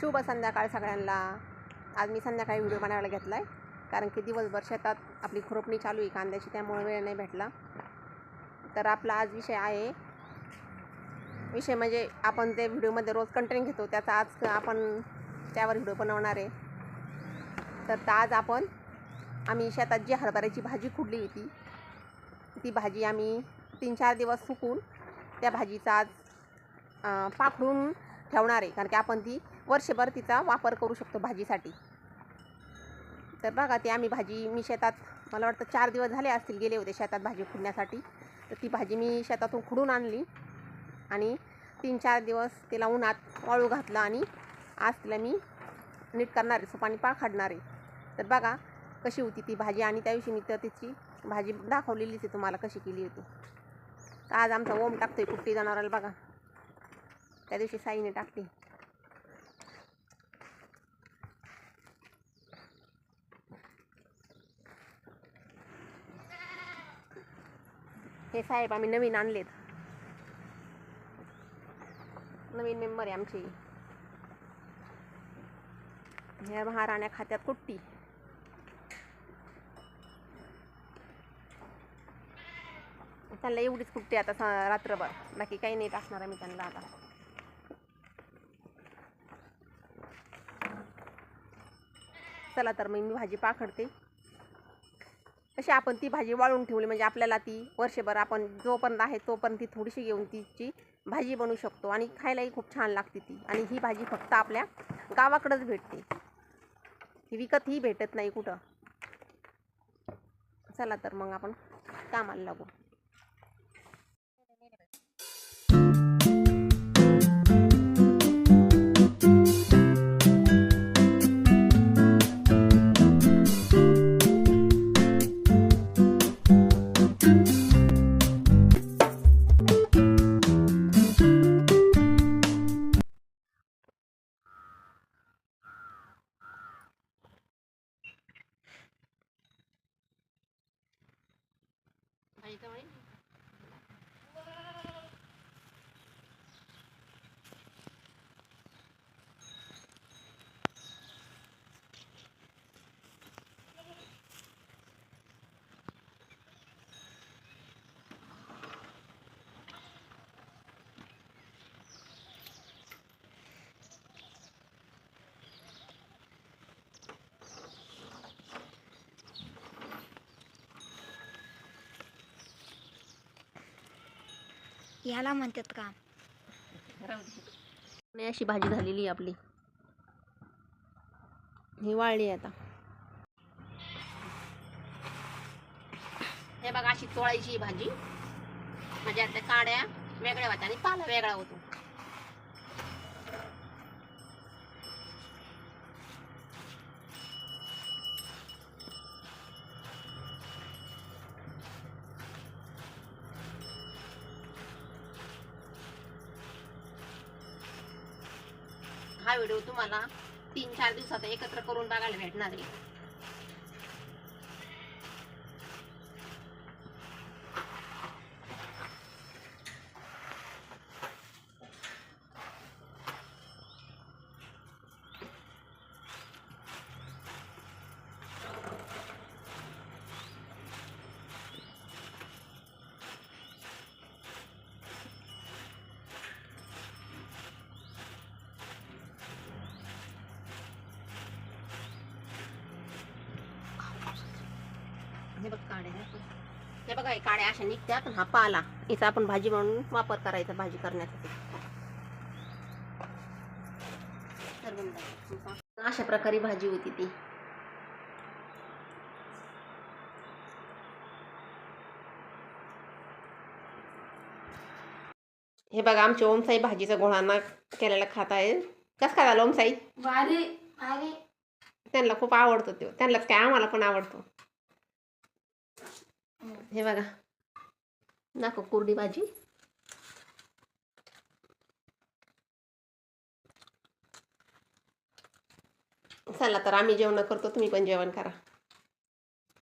शुभ संध्याकाळ सगळ्यांना. आज मी संध्याकाळी व्हिडिओ बनवायला घेतला आहे कारण की दिवसभर शेतात आपली खुरपणी चालू आहे कांद्याची त्यामुळे वेळ नाही भेटला. तर आपला आज विषय आहे. विषय म्हणजे आपण ते व्हिडिओमध्ये रोज कंटेंट घेतो त्याचा आज आपण त्यावर व्हिडिओ बनवणार आहे. तर आज आपण आम्ही शेतात जी हरभऱ्याची भाजी खुडली होती ती भाजी आम्ही तीन चार दिवस सुकून त्या भाजीचा आज पाखडून ठेवणार आहे. कारण की आपण ती वर्षभर तिचा वापर करू शकतो भाजीसाठी. तर बघा ती आम्ही भाजी मी शेतात मला वाटतं चार दिवस झाले असतील गेले होते शेतात भाजी खुडण्यासाठी तर ती भाजी मी शेतातून खुडून आणली आणि तीन चार दिवस तिला उन्हात वाळू घातलं आणि आज तिला मी नीट करणार आहे सुपाणी पाखाडणार आहे. तर बघा कशी होती ती भाजी आणि त्या दिवशी मी तर तिची भाजी दाखवलेलीच आहे तुम्हाला कशी केली होती. तर आज आमचा ओम टाकतोय कुट्टी जनावराला बघा. त्या दिवशी साईने टाकली. हे साहेब आम्ही नवीन आणलेत. नवीन मेंबर आहे आमची. ह्या महाराण्या खात्यात कुट्टी. त्यांना एवढीच कुट्टी आता रात्रभर. बाकी काही नाही टाकणार आम्ही त्यांना आता. चला तर मग मी भाजी पाखडते. तशी आपण ती भाजी वाळून ठेवली म्हणजे आपल्याला ती वर्षभर आपण जोपर्यंत आहे तोपर्यंत ती थोडीशी घेऊन तिची भाजी बनवू शकतो आणि खायलाही खूप छान लागते ती. आणि ही भाजी फक्त आपल्या गावाकडंच भेटते. ती विकतही भेटत नाही कुठं. चला तर मग आपण कामाला लागू. Are you doing? याला म्हणतात का? आणि अशी भाजी झालेली आहे आपली. ही वाळली आहे आता. हे बघा अशी चोळायची ही भाजी. म्हणजे आता काड्या वेगळ्या होत्या आणि पाला वेगळा होतो. हा व्हिडिओ तुम्हाला तीन चार दिवसात एकत्र करून बघायला भेटणार आहे. हे बघ काड्या हे बघा हे काड्या अशा निघत्यात आणि हा पाला. याचा आपण भाजी म्हणून वापर करायचा भाजी करण्यासाठी. अशा प्रकारे भाजी होती ती. हे बघा आमच्या ओमसाई भाजीचा गोळांना केलेला खात आहे. कसं काय झालं ओमसाई? भारी भारी. त्यांना खूप आवडतो तो. त्यांनाच काय आम्हाला पण आवडतो. हे बघा. दाखव कोरडी भाजी. चला तर आम्ही जेवण करतो तुम्ही पण जेवण करा.